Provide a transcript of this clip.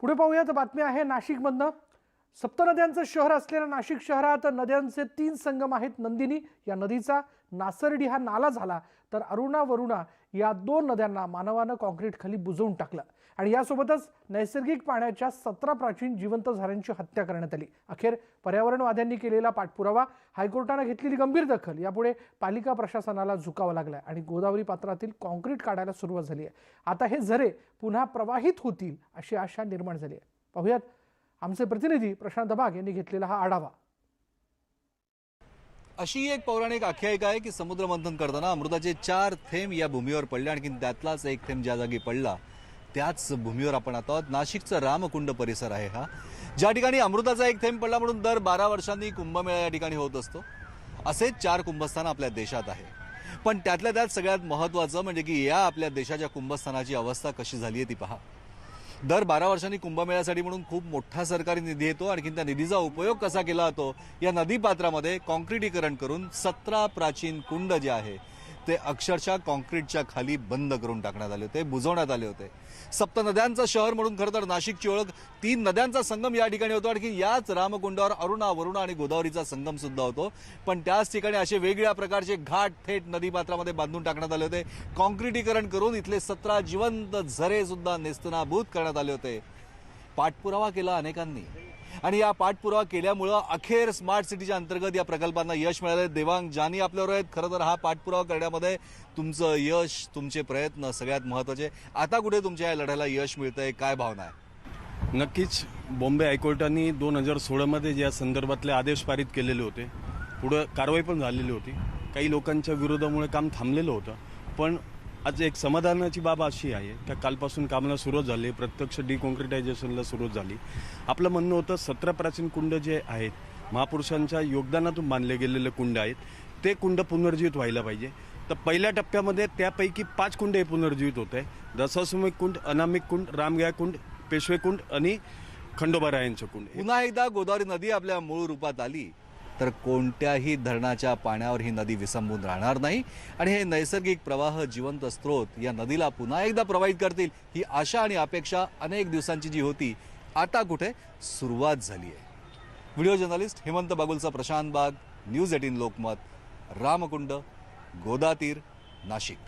पुढे पाहूयात. बातमी आहे नाशिकमधनं. सप्तनद्यांचं शहर असलेल्या नाशिक शहरात नद्यांचे तीन संगम आहेत. नंदिनी या नदीचा नासर्डी हा नाला झाला तर अरुणा वरुणा या दोन नद्यांना मानवानं कॉन्क्रीट खाली बुजवून टाकलं आणि यासोबतच नैसर्गिक पाण्याच्या सतरा प्राचीन जिवंत झाडांची हत्या करण्यात आली. अखेर पर्यावरणवाद्यांनी केलेला पाठपुरावा हायकोर्टानं घेतलेली गंभीर दखल यापुढे पालिका प्रशासनाला झुकावं लागलं आणि गोदावरी पात्रातील कॉन्क्रीट काढायला सुरुवात झाली आहे आता हे झरे पुन्हा प्रवाहित होतील अशी आशा निर्माण झाली आहे पाहुयात आमचे प्रतिनिधी प्रशांत बाग यांनी घेतलेला हा आढावा. अशी एक पौराणिक आख्यायिका आहे की समुद्र मंथन करताना अमृताचे चार थेंब या भूमीवर पडले. आणखी त्यातलाच एक थेंब ज्या जागी पडला त्याच भूमीवर आपण आता आहोत. नाशिकचा रामकुंड परिसर आहे हा. ज्या ठिकाणी अमृताचा एक थेंब पडला म्हणून दर बारा वर्षांनी कुंभमेळा या ठिकाणी होत असतो. असेच चार कुंभस्थान आपल्या देशात आहे. पण त्यातल्या त्यात सगळ्यात महत्त्वाचं म्हणजे की या आपल्या देशाच्या कुंभस्थानाची अवस्था कशी झाली आहे ती पहा. दर बारा वर्षांनी कुंभमेळ्यासाठी म्हणून खूप मोठा सरकारी निधी येतो. आणखी त्या निधीचा उपयोग कसा केला जातो? या नदीपात्रामध्ये कॉन्क्रिटीकरण करून सतरा प्राचीन कुंड जे आहे ते अक्षरशः कॉन्क्रीटच्या खाली बंद करून टाकण्यात आले होते बुजवण्यात आले होते. सप्त नद्यांचं शहर म्हणून खरं तर नाशिकची ओळख तीन नद्यांचा संगम या ठिकाणी होतो. आणखी याच रामकुंडावर अरुणा वरुणा आणि गोदावरीचा संगम सुद्धा होतो. पण त्याच ठिकाणी असे वेगळ्या प्रकारचे घाट थेट नदीपात्रामध्ये बांधून टाकण्यात आले होते. कॉन्क्रिटीकरण करून इथले सतरा जिवंत झरे सुद्धा नेस्तनाभूत करण्यात आले होते. पाठपुरावा केला अनेकांनी. आणि या पाठपुरावा केल्यामुळं अखेर स्मार्ट सिटीच्या अंतर्गत या प्रकल्पांना यश मिळाले देवांग जानी आपल्यावर आहेत. खरं तर हा पाठपुरावा करण्यामध्ये तुमचं यश तुमचे प्रयत्न सगळ्यात महत्त्वाचे आता कुठे तुमच्या या लढ्याला यश मिळतंय? काय भावना आहे? नक्कीच बॉम्बे हायकोर्टाने दोन हजार सोळामध्ये ज्या संदर्भातले आदेश पारित केलेले होते पुढं कारवाई पण झालेली होती. काही लोकांच्या विरोधामुळे काम थांबलेलं होतं. पण आज एक समाधानाची बाब अशी आहे का कालपासून कामाला सुरुवात झाली प्रत्यक्ष डिकॉन्क्रिटायझेशनला सुरुवात झाली. आपलं म्हणणं होतं सतरा प्राचीन कुंड जे आहेत महापुरुषांच्या योगदानातून बांधले गेलेले कुंड आहेत ते कुंड पुनर्जीवित व्हायला पाहिजे. तर पहिल्या टप्प्यामध्ये त्यापैकी पाच कुंड हे पुनर्जीवित होत आहे दशाश्वमेध कुंड अनामिक कुंड रामगया कुंड पेशवे कुंड आणि खंडोबारायांचं कुंड. पुन्हा एकदा गोदावरी नदी आपल्या मूळ रूपात आली. तर कोणत्याही धरणाच्या पाण्यावर ही नदी विसंबून राहणार नाही. आणि हे नैसर्गिक प्रवाह जिवंत स्रोत या नदीला पुन्हा एकदा प्रवाहित करतील ही आशा आणि अपेक्षा अनेक दिवसांची जी होती आता कुठे सुरुवात झाली आहे व्हिडिओ जर्नलिस्ट हेमंत बागुलचा प्रशांत बाग न्यूज एटीन लोकमत रामकुंड गोदातीर नाशिक.